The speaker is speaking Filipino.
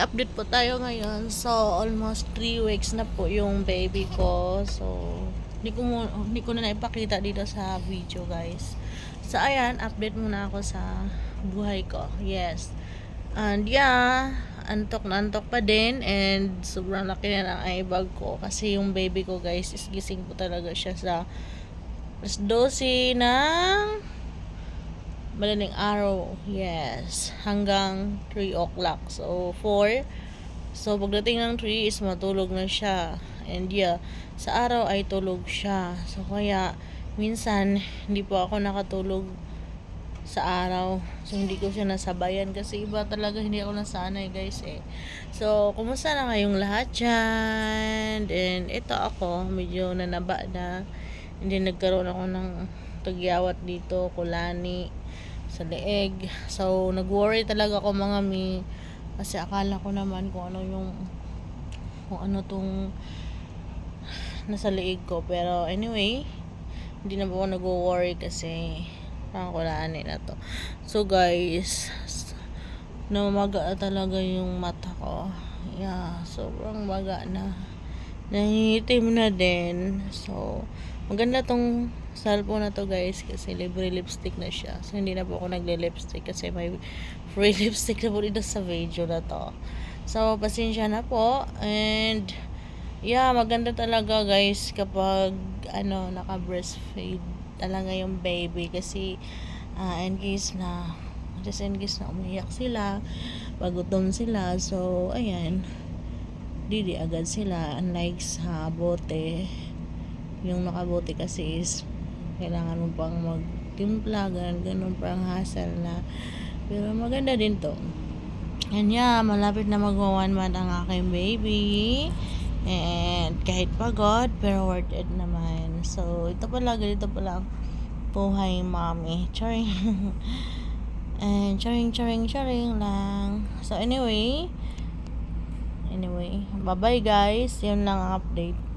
update po tayo ngayon. So, almost 3 weeks na po yung baby ko. So, hindi ko, hindi ko na naipakita dito sa video, guys. So, ayan, update muna ako sa buhay ko. Yes. And yeah, antok na antok pa din. And sobrang laki na ng eye bag ko. Kasi yung baby ko, guys, is gising po talaga siya sa alas 12 ng madaling araw. Yes. Hanggang 3 o'clock. So, 4. So, pagdating ng 3 is matulog na siya. And yeah, sa araw ay tulog siya. So, kaya, minsan, hindi po ako nakatulog sa araw. So, hindi ko siya nasabayan kasi iba talaga hindi ako nasanay guys eh. So, kumusta na kayong lahat dyan? And ito ako, medyo nanaba na. Hindi nagkaroon ako ng tagyawat dito, kulani sa leeg. So, nag-worry talaga ako mga mi kasi akala ko naman kung ano yung kung ano tong nasa leeg ko. Pero anyway, hindi na po ako nag-worry kasi parang kulani na to. So guys, namaga talaga yung mata ko. Yeah, sobrang maga na. Nangitim na din. So, maganda tong cellphone na to guys kasi libre lipstick na siya. So, hindi na po ako nagle-lipstick kasi may free lipstick na po dito sa video na to. So, pasensya na po. And, yeah, maganda talaga guys kapag, ano, naka-breastfeed talaga yung baby kasi, uh, in case na, just in case na umiyak sila, pagutom sila. So, ayan, didi agad sila. Unlike sa bote, yung nakabote kasi is kailangan mo pang magtimpla, ganun, ganun pang hassle na. Pero maganda din to. And yeah, malapit na magwa one month ang aking baby. And kahit pagod, pero worth it naman. So, ito pala, ganito pala buhay mommy. Charing. And charing, charing, charing lang. So, anyway, anyway, bye-bye guys. Yun lang ang update.